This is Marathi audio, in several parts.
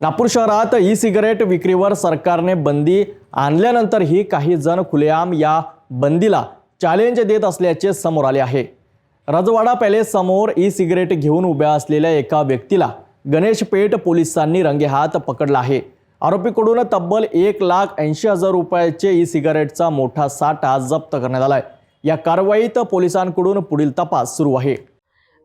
नागपूर शहरात ई सिगारेट विक्रीवर सरकारने बंदी आणल्यानंतरही काही जण खुलेआम या बंदीला चॅलेंज देत असल्याचे समोर आले आहे. रजवाडा पॅलेस समोर ई सिगारेट घेऊन उभ्या असलेल्या एका व्यक्तीला गणेश पेठ पोलिसांनी रंगेहात पकडला आहे. आरोपीकडून तब्बल एक लाख ऐंशी हजार रुपयाचे ई सिगारेटचा मोठा साठा जप्त करण्यात आला आहे या कारवाईत पोलिसांकडून पुढील तपास सुरू आहे.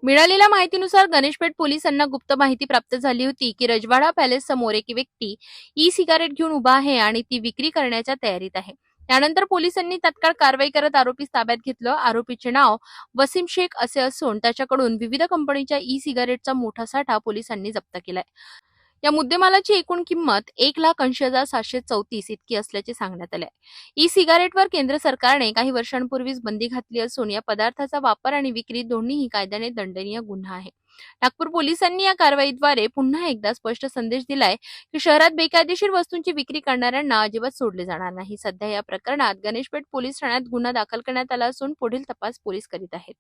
मिळालेल्या माहितीनुसार गणेशपेठ पोलिसांना गुप्त माहिती प्राप्त झाली होती की रजवाडा पॅलेस समोर एक व्यक्ती ई सिगारेट घेऊन उभा आहे आणि ती विक्री करण्याच्या तयारीत आहे. त्यानंतर पोलिसांनी तत्काळ कारवाई करत आरोपी ताब्यात घेतलं. आरोपीचे नाव वसीम शेख असे असून त्याच्याकडून विविध कंपनीच्या ई सिगारेटचा मोठा साठा पोलिसांनी जप्त केलाय. या मुद्देमालाची एकूण किंमत एक लाख ऐंशी हजार सातशे चौतीस इतकी असल्याचे सांगण्यात आले ई सिगारेटवर केंद्र सरकारने काही वर्षांपूर्वीच बंदी घातली असून या पदार्थाचा वापर आणि विक्री दोन्हीही कायद्याने दंडनीय गुन्हा आहे. नागपूर पोलिसांनी या कारवाईद्वारे पुन्हा एकदा स्पष्ट संदेश दिलाय की शहरात बेकायदेशीर वस्तूंची विक्री करणाऱ्यांना अजिबात सोडले जाणार नाही. सध्या या प्रकरणात गणेशपेठ पोलीस ठाण्यात गुन्हा दाखल करण्यात आला असून पुढील तपास पोलीस करीत आहेत.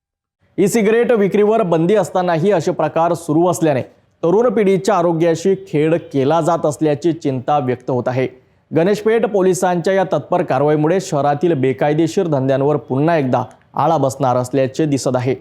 ई सिगरेट विक्रीवर बंदी असतानाही असे प्रकार सुरू असल्याने तरुण पिढीच्या आरोग्याशी खेळ केला जात असल्याची चिंता व्यक्त होत आहे. गणेशपेठ पोलिसांच्या या तत्पर कारवाईमुळे शहरातील बेकायदेशीर धंद्यांवर पुन्हा एकदा आळा बसणार असल्याचे दिसत आहे.